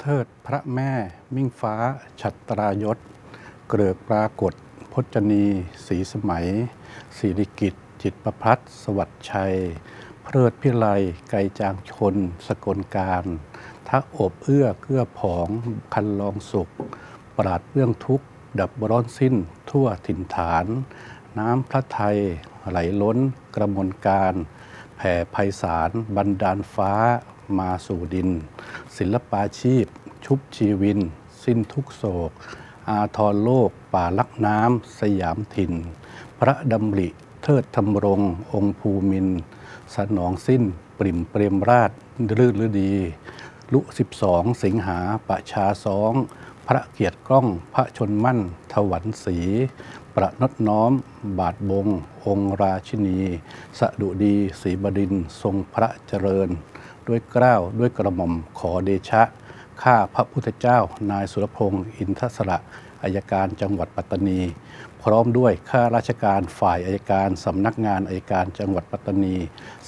เทิดพระแม่ มิ่งฟ้า ฉัตรายศ เกลือกปรากฏ พจนีศรีสมัยสิริกิตจิตประพัฒสวัสดิ์ชัย เพลิดพิไลไกรจางชน สกลการทักอบเอื้อเกื้อผอง คันลองสุข ปราดเรื่องทุกข์ ดับร้อนสิ้น ทั่วถิ่นฐาน น้ำพระไทย ไหลล้นกระมวลการ แผ่ไพศาลบันดาลฟ้า มาสู่ดิน ศิลปาชีพ ชุบชีวิน สิ้นทุกโศก อาทรโลก ป่าลักน้ำ สยามถิ่น พระดำริเทิดธรรมรง องค์ภูมิน สนองสิ้น ปริ่มเปรมราชรื่นฤดี ลุ12สิงหาประชาสองพระเกียรติกล้องพระชนมั่น ถวันศรีประนดน้อม บาทบง องค์ราชินี สดุดีศรีบดินทรงพระเจริญ ด้วยเกล้าด้วยกระหม่อมขอเดชะ ข้าพระพุทธเจ้า นายสุรพงศ์อินทศระอายการจังหวัดปัตตานี พร้อมด้วยข้าราชการฝ่ายอายการสำนักงานอายการจังหวัดปัตตานี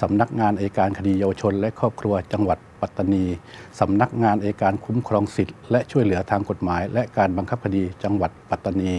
สำนักงานอายการคดีเยาวชน และครอบครัวจังหวัดปัตตานีสำนักงานอายการคุ้มครองสิทธิ์และช่วยเหลือทางกฎหมาย และการบังคับคดีจังหวัดปัตตานี